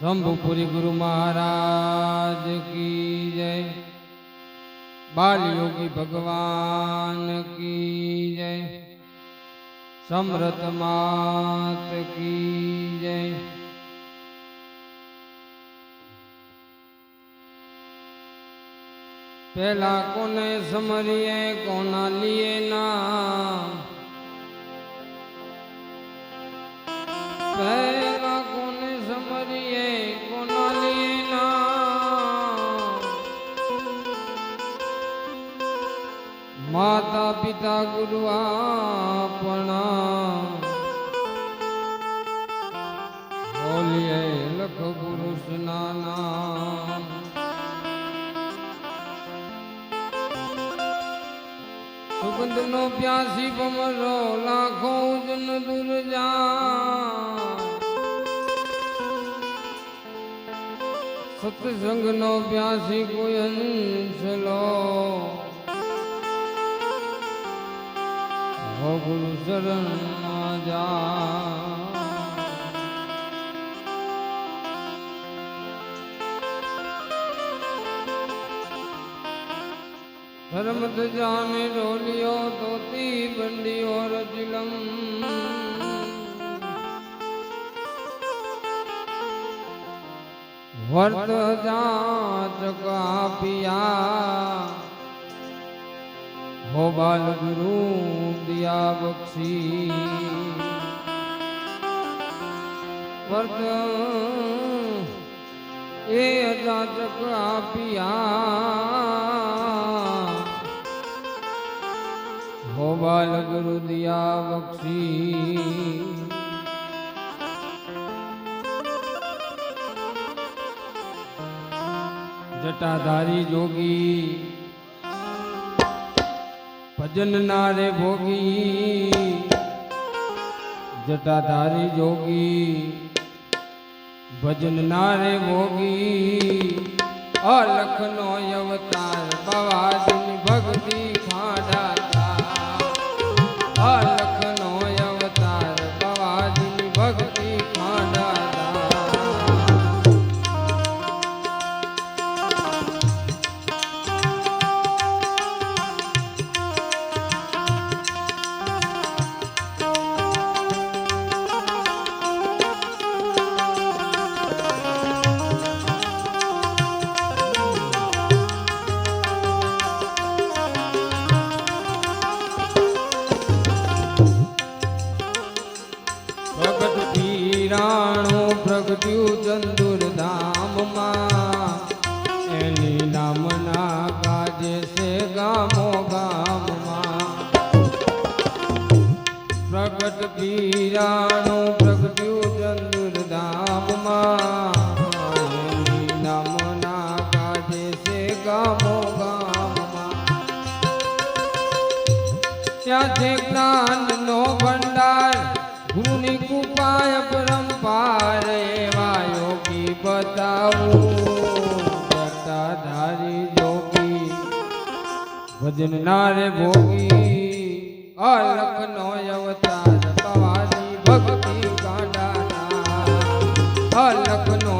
શંભુપુરી ગુરુ મહારાજ કી જય. બાલ યોગી ભગવાન કી જય. સમરથ માત કી જય. પેલા કોને સમરીએ, કોના લીએ ના? પિતા ગુરુ આપણા. બોલીએ, લખ પુરુષ નાના. સુગંધ નો પ્યાસી પમરો લાખો જન દૂર જા સત્સંગ નો પ્યાસી કોઈ અંશલો હો ગુરુ શરણ જા. ધર્મ જાને ડોલિયો ધોતી બંડીઓ રજલમ. વર્ત જાત કાપિયા હો બાલ ગુરુ દિયા બક્ષી. વર્ત એ અજાચક આપિયા હો બાલ ગુરુ દિયા બક્ષી. જટાધારી જોગી. ભજન નારે ભોગી જટાધારી જોગી ભજન નારે ભોગી અલખનો અવતાર બવાદની ભક્તિ પીરાણું પ્રગટ્યું ચંદુર ધામમાં નામના ગાજે છે ગામો ગામમાં ત્યાંથી જ્ઞાનનો ભંડાર ગુરુની કૃપાય પરંપાર એવા યોગી બતાવું જટાધારી જોગી ભજન નારે ભોગી અલખનો અવતાર. પવાની ભક્તિ કાઢાના અલખનો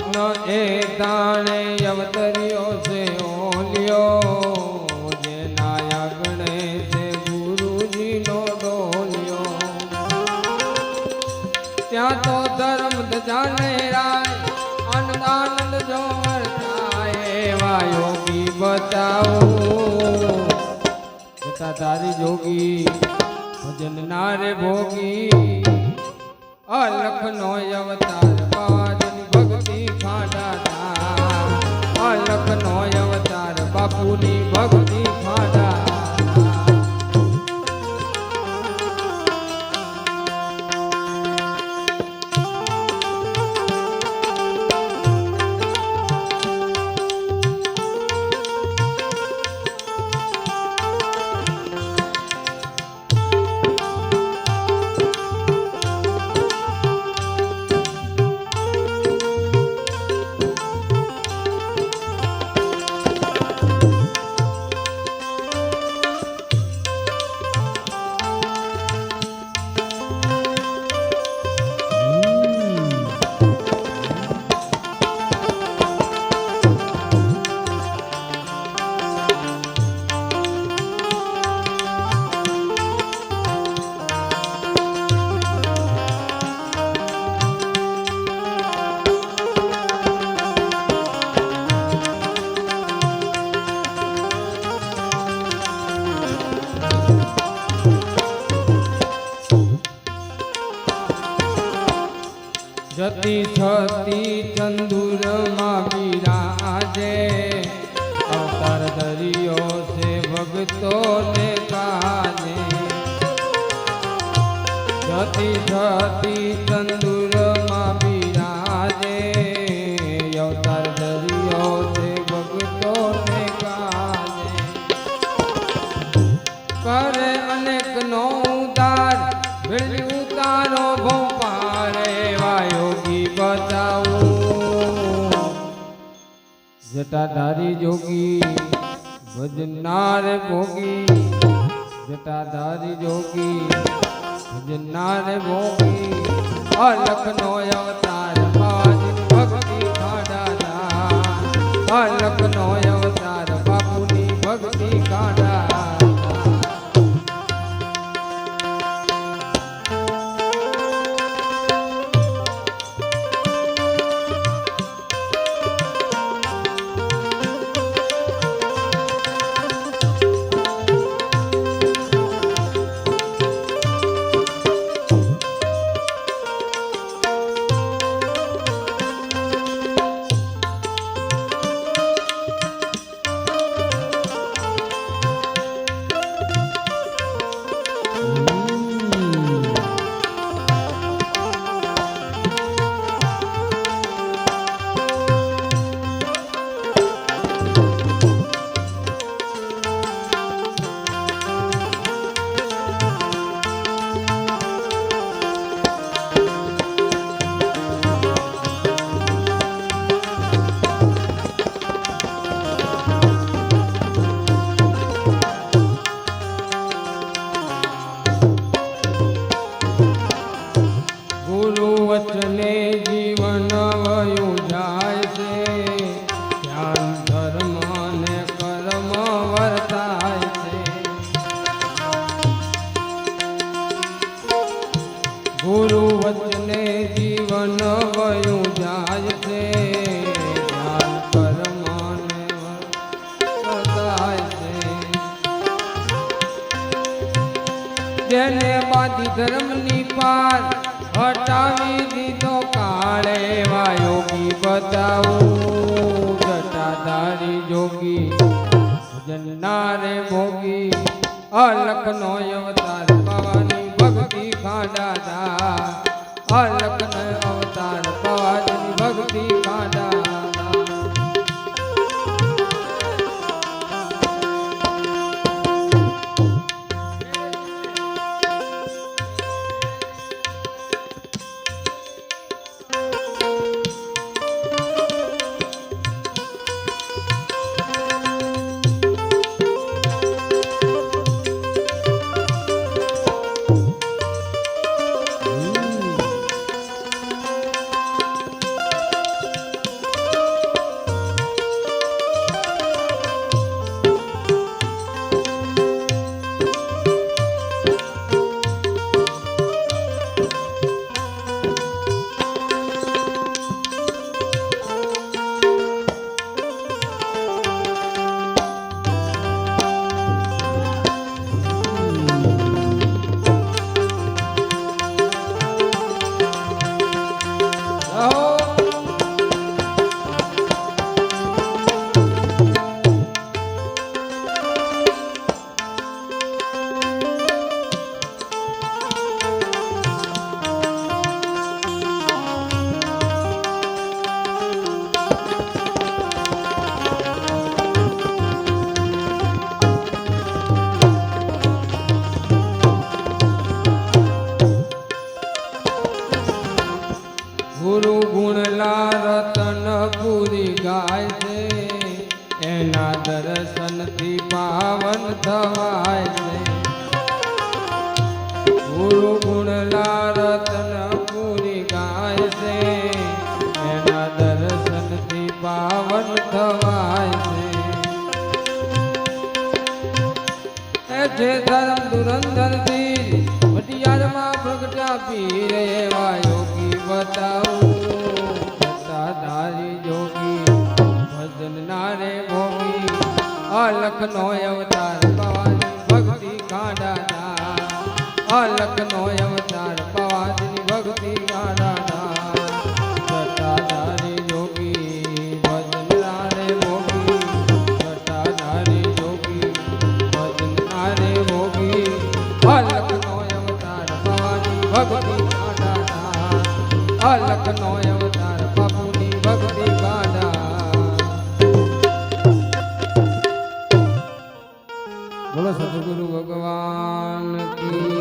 સ્વપ્ન એ તાણે અવતર્યો છે, ઓલિયો જે નાયા ગણે છે, ગુરુજીનો ડોલ્યો. ત્યાં તો ધર્મ ધજાને રાય આનંદ આનંદ તારી જોગી ભજન નારે ભોગી અલખ નો અવતાર અવતાર બાપુની જતી થતી ચંદુરમાં બિરાજે, અવતાર દરિયો છે ભક્તોને કાજે કરે અનેક નો ઉતાર ભેળી ઉતારો ભોપાળે એવા વાયોગી બતાવું જટાધારી જોગી, ભજનાર ભોગી, જટાધારી જોગી ભજનાર ભોગી અલખ નો અવતાર બાજની ભક્તિ ખાડા અલખ નો અવતાર બાપુની ભક્તિ ખાડા દીધો કાળે એવા યોગી બતાવું? જટાધારી જોગી જન્નારે ભોગી અલખ નો અવતાર ભવાની ભક્તિ ખાડા અલખ એ જે ધર્મ ધુરંધરથી ભટિયારમાં પ્રગટા પીર એવા યોગી બતાવું. સત્તાધારી જોગી ભજન નારે ભોગી અલખનો અવતાર ભવાની ભક્તિ કાઢા અલખ નો અવતાર ભક્તિ કાઢા અલખ નો અવતાર બાપુની ભક્તિ કાઢા બોલો સદગુરુ ભગવાન કી